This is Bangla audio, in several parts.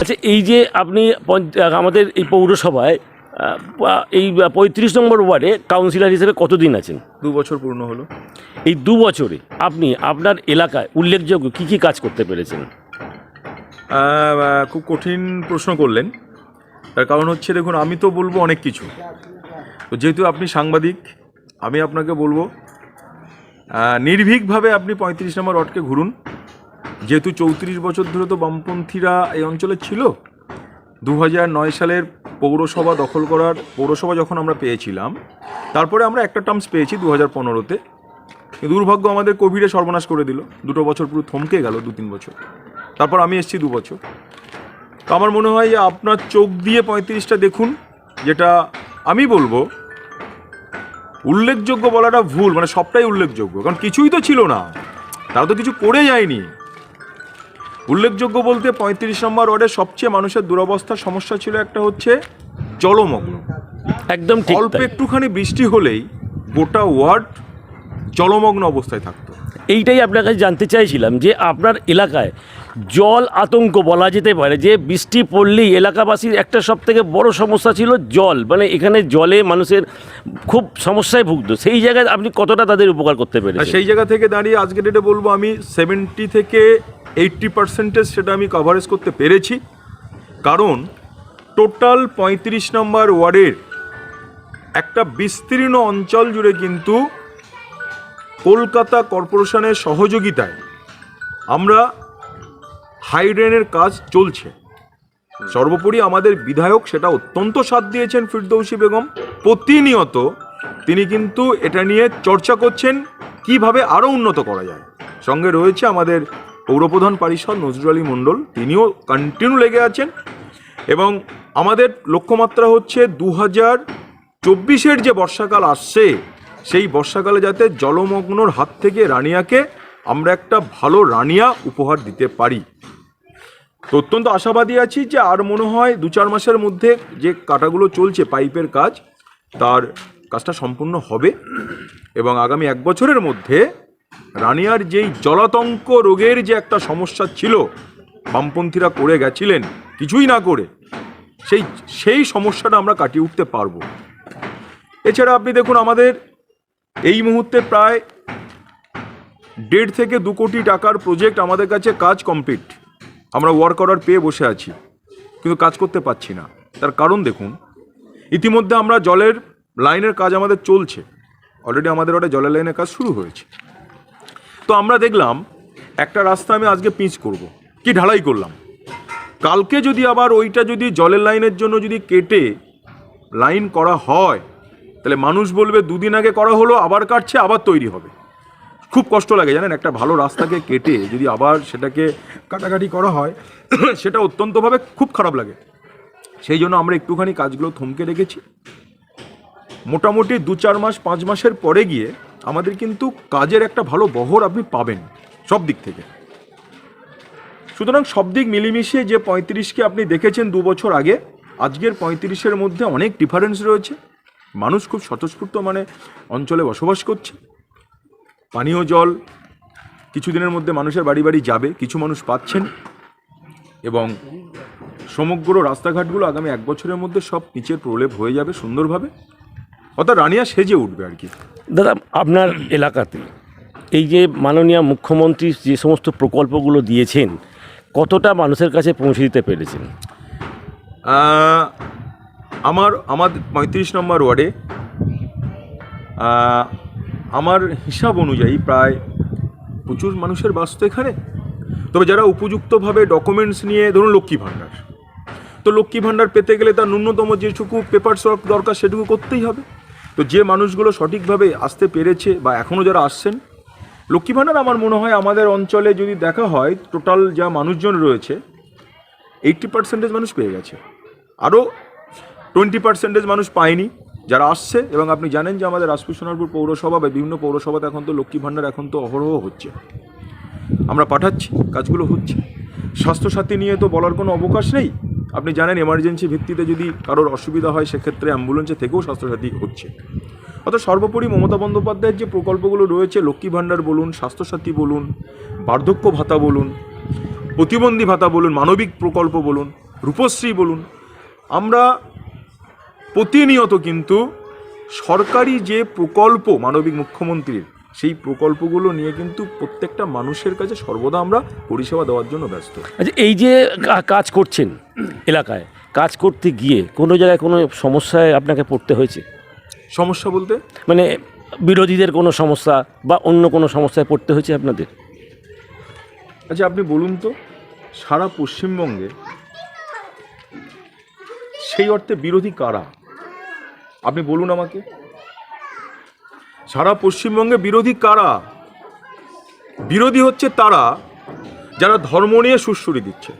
আচ্ছা এই যে আপনি আমাদের এই পৌরসভায় এই পঁয়ত্রিশ নম্বর ওয়ার্ডে কাউন্সিলর হিসেবে কতদিন আছেন? দু বছর পূর্ণ হলো। এই দু বছরে আপনি আপনার এলাকায় উল্লেখযোগ্য কি কি কাজ করতে পেরেছেন? খুব কঠিন প্রশ্ন করলেন। তার কারণ হচ্ছে দেখুন আমি তো বলব অনেক কিছু। তো যেহেতু আপনি সাংবাদিক আমি আপনাকে বলব নির্ভীকভাবে আপনি পঁয়ত্রিশ নম্বর ওয়ার্ডকে ঘুরুন। যেহেতু চৌত্রিশ বছর ধরে তো বামপন্থীরা এই অঞ্চলে ছিল দু নয় সালের পৌরসভা দখল করার পৌরসভা যখন আমরা পেয়েছিলাম, তারপরে আমরা একটা টার্মস পেয়েছি দু হাজার পনেরোতে দুর্ভাগ্য আমাদের কোভিডে সর্বনাশ করে দিল, দুটো বছর পুরো থমকে গেল দু তিন বছর। তারপর আমি এসেছি দু বছর তো আমার মনে হয় যে আপনার চোখ দিয়ে পঁয়ত্রিশটা দেখুন, যেটা আমি বলব, উল্লেখযোগ্য বলাটা ভুল মানে সবটাই উল্লেখযোগ্য, কারণ কিছুই তো ছিল না। তারা তো কিছু করে যায়নি। উল্লেখযোগ্য বলতে পঁয়ত্রিশ নম্বর ওয়ার্ডের সবচেয়ে মানুষের দুরবস্থার সমস্যা ছিল একটা হচ্ছে জলমগ্ন। একদম অল্প একটুখানি বৃষ্টি হলেই গোটা ওয়ার্ড জলমগ্ন অবস্থায় থাকতো। এইটাই আপনার কাছে জানতে চাইছিলাম যে আপনার এলাকায় জল আতঙ্ক বলা যেতে পারে। যে বৃষ্টি পড়লেই এলাকাবাসীর একটা সব থেকে বড় সমস্যা ছিল জল। মানে এখানে জলে মানুষের খুব সমস্যায় ভুগতো। সেই জায়গায় আপনি কতটা তাদের উপকার করতে আর পেরেছেন? সেই জায়গা থেকে দাঁড়িয়ে আজকে ডেটে বলব আমি সেভেন্টি থেকে এইট্টি পার্সেন্টেজ সেটা আমি কভারেজ করতে পেরেছি। কারণ টোটাল পঁয়ত্রিশ নম্বর ওয়ার্ডের একটা বিস্তীর্ণ অঞ্চল জুড়ে কিন্তু কলকাতা কর্পোরেশনের সহযোগিতায় আমরা হাইড্রেনের কাজ চলছে। সর্বোপরি আমাদের বিধায়ক সেটা অত্যন্ত সাথ দিয়েছেন ফিরদৌসী বেগম। প্রতিনিয়ত তিনি কিন্তু এটা নিয়ে চর্চা করছেন, কীভাবে আরও উন্নত করা যায়। সঙ্গে রয়েছে আমাদের পৌরপ্রধান পারিষদ নজরুল আলী মণ্ডল, তিনিও কন্টিনিউ লেগে আছেন। এবং আমাদের লক্ষ্যমাত্রা হচ্ছে দু হাজার চব্বিশের যে বর্ষাকাল আসছে, সেই বর্ষাকালে যাতে জলমগ্নর হাত থেকে রানিয়াকে আমরা একটা ভালো রানিয়া উপহার দিতে পারি। তো অত্যন্ত আশাবাদী আছি যে আর মনে হয় দু চার মাসের মধ্যে যে কাটাগুলো চলছে পাইপের কাজ, তার কাজটা সম্পূর্ণ হবে এবং আগামী এক বছরের মধ্যে রানিয়ার যেই জলাতঙ্ক রোগের যে একটা সমস্যা ছিল, বামপন্থীরা করে গেছিলেন, কিছুই না করে সেই সেই সমস্যাটা আমরা কাটিয়ে উঠতে পারব। এছাড়া আপনি দেখুন আমাদের এই মুহূর্তে প্রায় দেড় থেকে দু কোটি টাকার প্রজেক্ট আমাদের কাছে কাজ কমপ্লিট আমরা ওয়ার্ক অর্ডার পেয়ে বসে আছি, কিন্তু কাজ করতে পারছি না। তার কারণ দেখুন, ইতিমধ্যে আমরা জলের লাইনের কাজ আমাদের চলছে। অলরেডি আমাদের ওটা জলের লাইনের কাজ শুরু হয়েছে। তো আমরা দেখলাম, একটা রাস্তা আমি আজকে পিচ করব। কি ঢালাই করলাম? কালকে যদি আবার ওইটা যদি জলের লাইনের জন্য যদি কেটে লাইন করা হয়, তাহলে মানুষ বলবে, দুদিন আগে করা হলো, আবার কাটছে, আবার তৈরি হবে। খুব কষ্ট লাগে, জানেন? একটা ভালো রাস্তাকে কেটে যদি আবার সেটাকে কাটাকাটি করা হয়, সেটা অত্যন্তভাবে খুব খারাপ লাগে। সেই জন্য আমরা একটুখানি কাজগুলো থমকে রেখেছি। মোটামুটি দু চার মাস, পাঁচ মাসের পরে গিয়ে আমাদের কিন্তু কাজের একটা ভালো বহর আপনি পাবেন, সব দিক থেকে। সুতরাং সব দিক মিলিমিশে যে পঁয়ত্রিশকে আপনি দেখেছেন দু বছর আগে, আজকের পঁয়ত্রিশের মধ্যে অনেক ডিফারেন্স রয়েছে। মানুষ খুব স্বতঃস্ফূর্ত মানে অঞ্চলে বসবাস করছে। পানীয় জল কিছুদিনের মধ্যে মানুষের বাড়ি বাড়ি যাবে কিছু মানুষ পাচ্ছেন এবং সমগ্র রাস্তাঘাটগুলো আগামী এক বছরের মধ্যে সব নিচের প্রলেপ হয়ে যাবে সুন্দরভাবে। অর্থাৎ রানিয়া সেজে উঠবে আর কি। দাদা আপনার এলাকাতে এই যে মাননীয় মুখ্যমন্ত্রী যে সমস্ত প্রকল্পগুলো দিয়েছেন কতটা মানুষের কাছে পৌঁছে দিতে পেরেছেন? আমার আমার পঁয়ত্রিশ নম্বর ওয়ার্ডে আমার হিসাব অনুযায়ী প্রায় প্রচুর মানুষের বাস তো এখানে। তবে যারা উপযুক্তভাবে ডকুমেন্টস নিয়ে, ধরুন লক্ষ্মী ভাণ্ডার। তো লক্ষ্মী ভাণ্ডার পেতে গেলে তার ন্যূনতম যেটুকু পেপার ওয়ার্ক দরকার, সেটুকু করতেই হবে। তো যে মানুষগুলো সঠিকভাবে আসতে পেরেছে বা এখনও যারা আসছেন, লক্ষ্মী ভাণ্ডার আমার মনে হয় আমাদের অঞ্চলে যদি দেখা হয় টোটাল যা মানুষজন রয়েছে এইট্টি পার্সেন্টেজ মানুষ পেয়ে গেছে। আরও টোয়েন্টি পার্সেন্টেজ মানুষ পায়নি। যারা আসছে এবং আপনি জানেন যে আমাদের রাজপুর সোনারপুর পৌরসভা বা বিভিন্ন পৌরসভাতে এখন তো লক্ষ্মী ভাণ্ডার এখন তো অহরহ হচ্ছে। আমরা পাঠাচ্ছি, কাজগুলো হচ্ছে। স্বাস্থ্যসাথী নিয়ে তো বলার কোনো অবকাশ নেই। আপনি জানেন এমার্জেন্সি ভিত্তিতে যদি কারোর অসুবিধা হয়, সেক্ষেত্রে অ্যাম্বুলেন্সে থেকেও স্বাস্থ্যসাথী হচ্ছে। অর্থাৎ সর্বোপরি মমতা বন্দ্যোপাধ্যায়ের যে প্রকল্পগুলো রয়েছে, লক্ষ্মী ভাণ্ডার বলুন, স্বাস্থ্যসাথী বলুন, বার্ধক্য ভাতা বলুন, প্রতিবন্ধী ভাতা বলুন, মানবিক প্রকল্প বলুন, রূপশ্রী বলুন, আমরা প্রতিনিয়ত কিন্তু সরকারি যে প্রকল্প মানবিক মুখ্যমন্ত্রীর সেই প্রকল্পগুলো নিয়ে কিন্তু প্রত্যেকটা মানুষের কাছে সর্বদা আমরা পরিষেবা দেওয়ার জন্য ব্যস্ত। আচ্ছা এই যে কাজ করছেন এলাকায় কাজ করতে গিয়ে কোনো জায়গায় কোনো সমস্যায় আপনাকে পড়তে হয়েছে? সমস্যা বলতে? মানে বিরোধীদের কোনো সমস্যা বা অন্য কোনো সমস্যায় পড়তে হয়েছে আপনাদের? আচ্ছা আপনি বলুন তো সারা পশ্চিমবঙ্গে সেই অর্থে বিরোধী কারা? আপনি বলুন আমাকে। সারা পশ্চিমবঙ্গে বিরোধী কারা? বিরোধী হচ্ছে তারা, যারা ধর্ম নিয়ে সুশ্রুরি দিচ্ছে।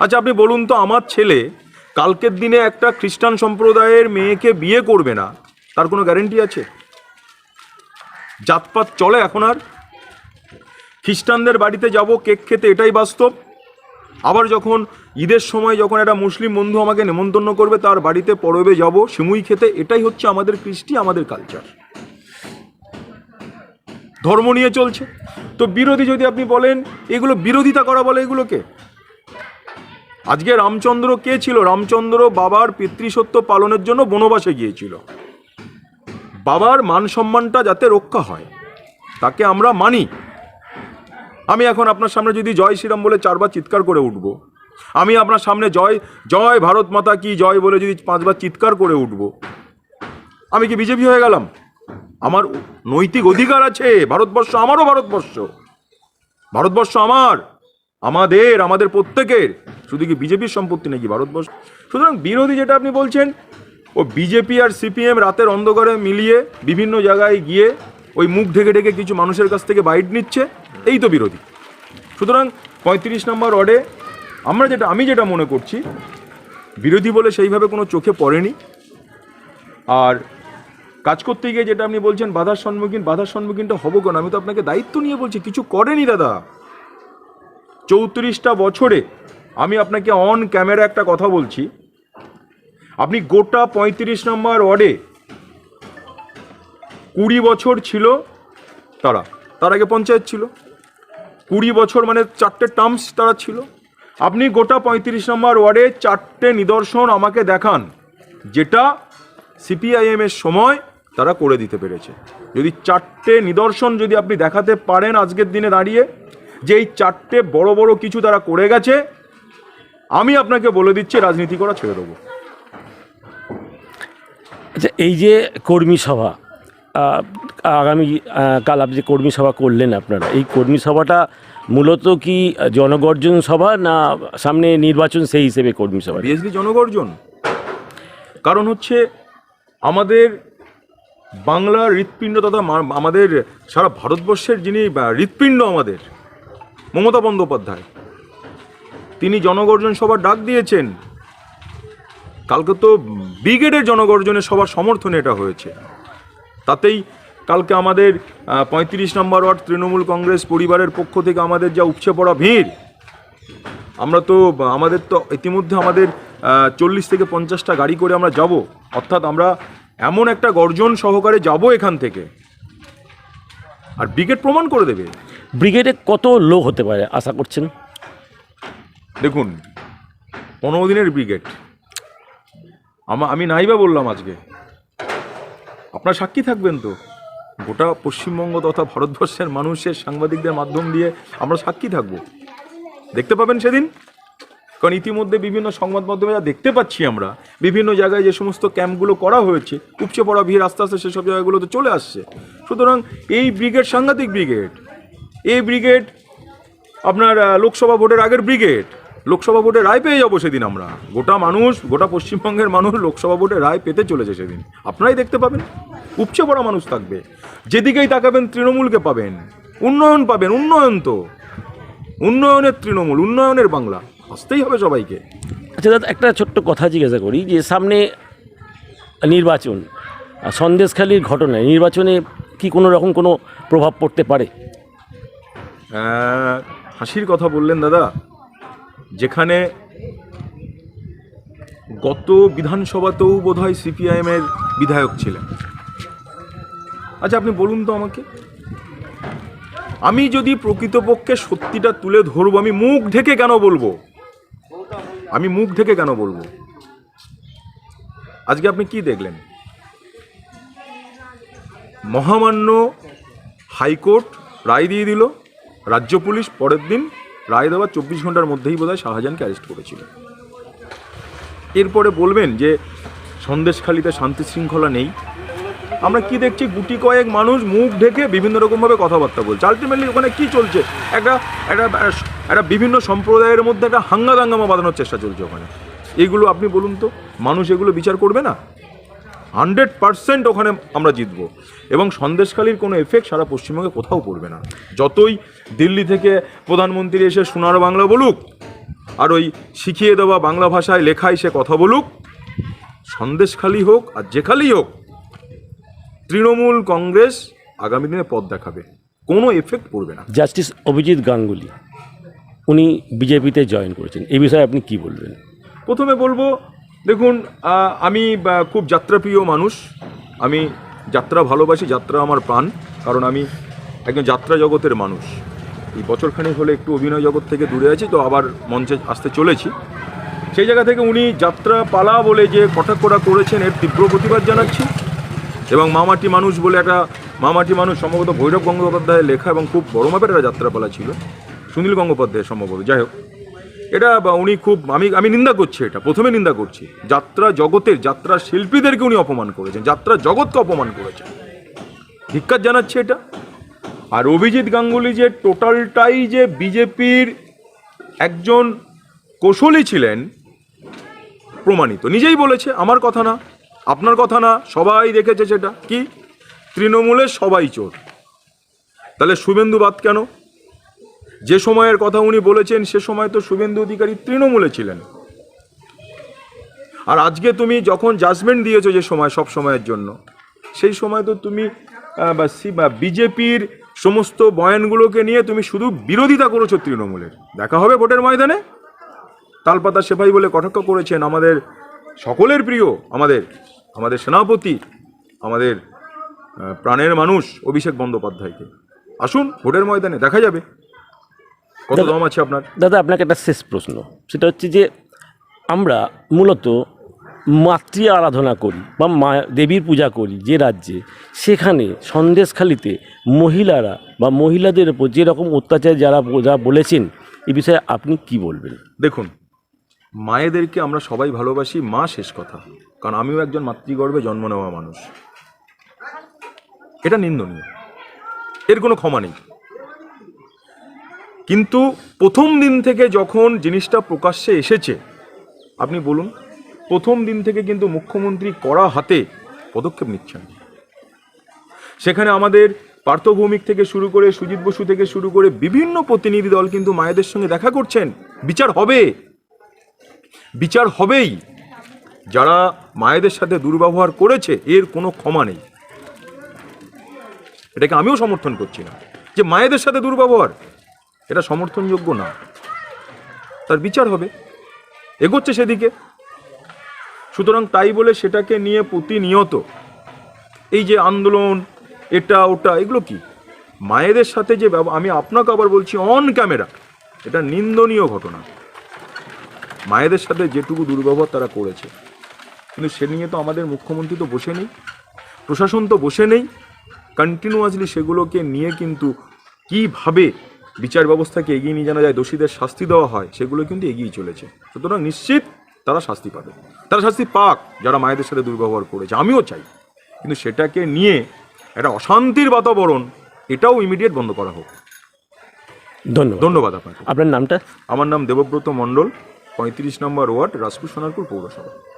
আচ্ছা আপনি বলুন তো, আমার ছেলে কালকের দিনে একটা খ্রিস্টান সম্প্রদায়ের মেয়েকে বিয়ে করবে না, তার কোনো গ্যারেন্টি আছে? জাতপাত চলে এখন আর। খ্রিস্টানদের বাড়িতে যাব, কেক খেতে, এটাই বাস্তব। আবার যখন ঈদের সময় যখন একটা মুসলিম বন্ধু আমাকে নেমন্তন্ন করবে, তার বাড়িতে পরবে যাব, সিমুই খেতে, এটাই হচ্ছে আমাদের কৃষ্টি, আমাদের কালচার ধর্ম নিয়ে চলছে। তো বিরোধী যদি আপনি বলেন, এগুলো বিরোধিতা করা বলে এগুলোকে? আজকে রামচন্দ্র কে ছিল? রামচন্দ্র বাবার পিতৃসত্য পালনের জন্য বনবাসে গিয়েছিল। বাবার মান সম্মানটা যাতে রক্ষা হয়, তাকে আমরা মানি। আমি এখন আপনার সামনে যদি জয় শ্রীরাম বলে চারবার চিৎকার করে উঠব আমি আপনার সামনে জয় জয় ভারত মাতা কি জয় বলে যদি পাঁচবার চিৎকার করে উঠব। আমি কি বিজেপি হয়ে গেলাম? আমার নৈতিক অধিকার আছে, ভারতবর্ষ আমারও ভারতবর্ষ। ভারতবর্ষ আমার, আমাদের আমাদের প্রত্যেকের। শুধু কি বিজেপির সম্পত্তি নাকি ভারতবর্ষ? সুতরাং বিরোধী যেটা আপনি বলছেন, ও বিজেপি আর সিপিএম রাতের অন্ধকারে মিলিয়ে বিভিন্ন জায়গায় গিয়ে ওই মুখ ঢেকে ঢেকে কিছু মানুষের কাছ থেকে বাইট নিচ্ছে, এই তো বিরোধী। সুতরাং পঁয়ত্রিশ নম্বর ওয়ার্ডে আমরা যেটা, আমি যেটা মনে করছি, বিরোধী বলে সেইভাবে কোনো চোখে পড়েনি। আর কাজ করতে গিয়ে যেটা আপনি বলছেন, বাধার সম্মুখীন, বাধার সম্মুখীনটা হব কেন? আমি তো আপনাকে দায়িত্ব নিয়ে বলছি, কিছু করেনি দাদা। চৌত্রিশটা বছরে আমি আপনাকে অন ক্যামেরা একটা কথা বলছি। আপনি গোটা পঁয়ত্রিশ নম্বর ওয়ার্ডে কুড়ি বছর ছিল তারা। তার আগে পঞ্চায়েত ছিল। কুড়ি বছর মানে চারটে টার্মস তারা ছিল। আপনি গোটা পঁয়ত্রিশ নম্বর ওয়ার্ডে চারটে নিদর্শন আমাকে দেখান, যেটা সিপিআইএমের সময় তারা করে দিতে পেরেছে। যদি চারটে নিদর্শন যদি আপনি দেখাতে পারেন আজকের দিনে দাঁড়িয়ে, যে এই চারটে বড় বড় কিছু তারা করে গেছে, আমি আপনাকে বলে দিচ্ছি, রাজনীতি করা ছেড়ে দেবো। আচ্ছা এই যে কর্মী সভা আগামী কাল আপনি কর্মী সভা করলেন আপনারা, এই কর্মী সভাটা মূলত কি জনগর্জন সভা না সামনে নির্বাচন সেই হিসেবে কর্মী সভা? বিএসবি জনগর্জন। কারণ হচ্ছে আমাদের বাংলার হৃৎপিণ্ড তথা আমাদের সারা ভারতবর্ষের যিনি হৃৎপিণ্ড আমাদের, মমতা বন্দ্যোপাধ্যায়, তিনি জনগর্জন সভার ডাক দিয়েছেন। কালকে তো ব্রিগেডের জনগর্জনের সবার সমর্থনে এটা হয়েছে। তাতেই কালকে আমাদের পঁয়ত্রিশ নম্বর ওয়ার্ড তৃণমূল কংগ্রেস পরিবারের পক্ষ থেকে আমাদের যা উপচে পড়া ভিড় আমরা তো আমাদের তো ইতিমধ্যে আমাদের চল্লিশ থেকে পঞ্চাশটা গাড়ি করে আমরা যাব। অর্থাৎ আমরা এমন একটা গর্জন সহকারে যাব এখান থেকে। আর ব্রিগেড প্রমাণ করে দেবে। ব্রিগেডে কত লোক হতে পারে আশা করছেন? দেখুন পনেরো দিনের ব্রিগেড। আমা আমি নাইবা বললাম আজকে। আপনার সাক্ষী থাকবেন তো? গোটা পশ্চিমবঙ্গ তথা ভারতবর্ষের মানুষের সাংবাদিকদের মাধ্যম দিয়ে আমরা সাক্ষী থাকব। দেখতে পাবেন সেদিন? কারণ ইতিমধ্যে বিভিন্ন সংবাদ মাধ্যমে যা দেখতে পাচ্ছি আমরা, বিভিন্ন জায়গায় যে সমস্ত ক্যাম্পগুলো করা হয়েছে উপচে পড়া ভিড়, আস্তে আস্তে সেসব জায়গাগুলোতে চলে আসছে। সুতরাং এই ব্রিগেড সাংঘাতিক ব্রিগেড, এই ব্রিগেড আপনার লোকসভা ভোটের আগের ব্রিগেড লোকসভা ভোটে রায় পেয়ে যাব সেদিন আমরা। গোটা মানুষ গোটা পশ্চিমবঙ্গের মানুষ লোকসভা ভোটে রায় পেতে চলেছে সেদিন। আপনারাই দেখতে পাবেন উপচে পড়া মানুষ থাকবে। যেদিকেই তাকাবেন তৃণমূলকে পাবেন। উন্নয়ন পাবেন উন্নয়ন তো। উন্নয়নের তৃণমূল উন্নয়নের বাংলা। আসতেই হবে সবাইকে। আচ্ছা দাদা একটা ছোট্ট কথা জিজ্ঞাসা করি যে সামনে নির্বাচন সন্দেশখালির ঘটনায় নির্বাচনে কি কোনো রকম কোনো প্রভাব পড়তে পারে? হাসির কথা বললেন দাদা। যেখানে গত বিধানসভাতেও বোধহয় সিপিআইএমের বিধায়ক ছিলেন। আচ্ছা আপনি বলুন তো আমাকে। আমি যদি প্রকৃতপক্ষে সত্যিটা তুলে ধরবো, আমি মুখ ঢেকে কেন বলব? আমি মুখ ঢেকে কেন বলব? আজকে আপনি কি দেখলেন? মহামান্য হাইকোর্ট রায় দিয়ে দিল, রাজ্য পুলিশ পরের দিন রায় দেওয়ার চব্বিশ ঘণ্টার মধ্যেই বোধহয় শাহজাহানকে অ্যারেস্ট করেছিল। এরপরে বলবেন যে, সন্দেশখালিতে শান্তি শৃঙ্খলা নেই। আমরা কি দেখছি? গুটি কয়েক মানুষ মুখ ঢেকে বিভিন্ন রকমভাবে কথাবার্তা বলছে। আলটিমেটলি ওখানে কি চলছে? একটা একটা একটা বিভিন্ন সম্প্রদায়ের মধ্যে একটা হাঙ্গা দাঙ্গামা বাঁধানোর চেষ্টা চলছে ওখানে। এগুলো আপনি বলুন তো, মানুষ এগুলো বিচার করবে না? হান্ড্রেড পার্সেন্ট ওখানে আমরা জিতব। এবং সন্দেশখালির কোনো এফেক্ট সারা পশ্চিমবঙ্গে কোথাও পড়বে না। যতই দিল্লি থেকে প্রধানমন্ত্রী এসে সোনার বাংলা বলুক আর ওই শিখিয়ে দেওয়া বাংলা ভাষায় লেখায় সে কথা বলুক সন্দেশখালি হোক আর যেখানেই হোক তৃণমূল কংগ্রেস আগামী দিনে পথ দেখাবে কোনো এফেক্ট পড়বে না। জাস্টিস অভিজিৎ গাঙ্গুলি উনি বিজেপিতে জয়েন করেছেন এই বিষয়ে আপনি কি বলবেন? প্রথমে বলব দেখুন আমি খুব যাত্রাপ্রিয় মানুষ আমি যাত্রা ভালোবাসি যাত্রা আমার প্রাণ কারণ আমি একজন যাত্রা জগতের মানুষ। এই বছরখানেক হলে একটু অভিনয় জগৎ থেকে দূরে আছি, তো আবার মঞ্চে আসতে চলেছি। সেই জায়গা থেকে উনি যাত্রা পালা বলে যে কটাক্ষরা করেছেন, এর তীব্র প্রতিবাদ জানাচ্ছি। এবং মামাটি মানুষ বলে একটা, মামাটি মানুষ সম্ভবত ভৈরব গঙ্গোপাধ্যায়ের লেখা এবং খুব বড় মাপের একটা যাত্রাপালা ছিল, সুনীল গঙ্গোপাধ্যায় সম্ভবত। যাই হোক, এটা উনি খুব, আমি আমি নিন্দা করছি এটা, প্রথমে নিন্দা করছি। যাত্রা জগতের, যাত্রা শিল্পীদেরকে উনি অপমান করেছেন, যাত্রা জগৎকে অপমান করেছেন। ধিক্কার জানাচ্ছে এটা। আর অভিজিৎ গাঙ্গুলি যে টোটালটাই যে বিজেপির একজন কৌশলী ছিলেন, প্রমাণিত। নিজেই বলেছে, আমার কথা না, আপনার কথা না, সবাই দেখেছে সেটা। কি? তৃণমূলের সবাই চোর। তাহলে শুভেন্দু বাদ কেন? যে সময়ের কথা উনি বলেছেন, সে সময় তো শুভেন্দু অধিকারী তৃণমূলে ছিলেন। আর আজকে তুমি যখন জাজমেন্ট দিয়েছ যে সময়, সব সময়ের জন্য, সেই সময় তো তুমি বিজেপির সমস্ত বয়ানগুলোকে নিয়ে তুমি শুধু বিরোধিতা করেছ তৃণমূলের। দেখা হবে ভোটের ময়দানে। তালপাতা সেপাই বলে কটাক্ষ করেছেন আমাদের সকলের প্রিয় আমাদের আমাদের সেনাপতি আমাদের প্রাণের মানুষ অভিষেক বন্দ্যোপাধ্যায়কে। আসুন ভোটের ময়দানে দেখা যাবে। কত দম আছে আপনার? দাদা আপনাকে একটা শেষ প্রশ্ন। সেটা হচ্ছে যে আমরা মূলত মাতৃ আরাধনা করি বা মা দেবীর পূজা করি যে রাজ্যে, সেখানে সন্দেশখালিতে মহিলারা বা মহিলাদের উপর যেরকম অত্যাচার যারা যা বলেছেন, এ বিষয়ে আপনি কি বলবেন? দেখুন, মায়েদেরকে আমরা সবাই ভালোবাসি, মা শেষ কথা। কারণ আমিও একজন মাতৃগর্ভে জন্ম নেওয়া মানুষ। এটা নিন্দনীয়। এর কোনো ক্ষমা নেই। কিন্তু প্রথম দিন থেকে যখন জিনিসটা প্রকাশ্যে এসেছে, আপনি বলুন প্রথম দিন থেকে কিন্তু মুখ্যমন্ত্রী কড়া হাতে পদক্ষেপ নিচ্ছেন। সেখানে আমাদের পার্থভৌমিক থেকে শুরু করে সুজিত বসু থেকে শুরু করে বিভিন্ন প্রতিনিধি দল কিন্তু মায়েদের সঙ্গে দেখা করছেন। বিচার হবে। বিচার হবেই। যারা মায়েদের সাথে দুর্ব্যবহার করেছে, এর কোনো ক্ষমা নেই। এটাকে আমিও সমর্থন করছি না। যে মায়েদের সাথে দুর্ব্যবহার, এটা সমর্থনযোগ্য না। তার বিচার হবে। এগোচ্ছে সেদিকে। সুতরাং তাই বলে সেটাকে নিয়ে প্রতিনিয়ত এই যে আন্দোলন, এটা, ওটা, এগুলো কি? মায়েদের সাথে যে আমি আপনাকে আবার বলছি অন ক্যামেরা এটা নিন্দনীয় ঘটনা। মায়েদের সাথে যেটুকু দুর্ব্যবহার তারা করেছে। কিন্তু সে নিয়ে তো আমাদের মুখ্যমন্ত্রী তো বসে নেই, প্রশাসন তো বসে নেই। কন্টিনিউয়াসলি সেগুলোকে নিয়ে কিন্তু কীভাবে বিচার ব্যবস্থাকে এগিয়ে নিয়ে জানা যায়, দোষীদের শাস্তি দেওয়া হয়, সেগুলো কিন্তু এগিয়ে চলেছে। সুতরাং নিশ্চিত তারা শাস্তি পাবে। তারা শাস্তি পাক যারা মায়েদের সাথে দুর্ব্যবহার করেছে। আমিও চাই। কিন্তু সেটাকে নিয়ে একটা অশান্তির বাতাবরণ এটাও ইমিডিয়েট বন্ধ করা হোক। ধন্যবাদ। ধন্যবাদ আপনার আপনার নামটা? আমার নাম দেবব্রত মণ্ডল পঁয়ত্রিশ নম্বর ওয়ার্ড রাজপুর সোনারপুর পৌরসভা।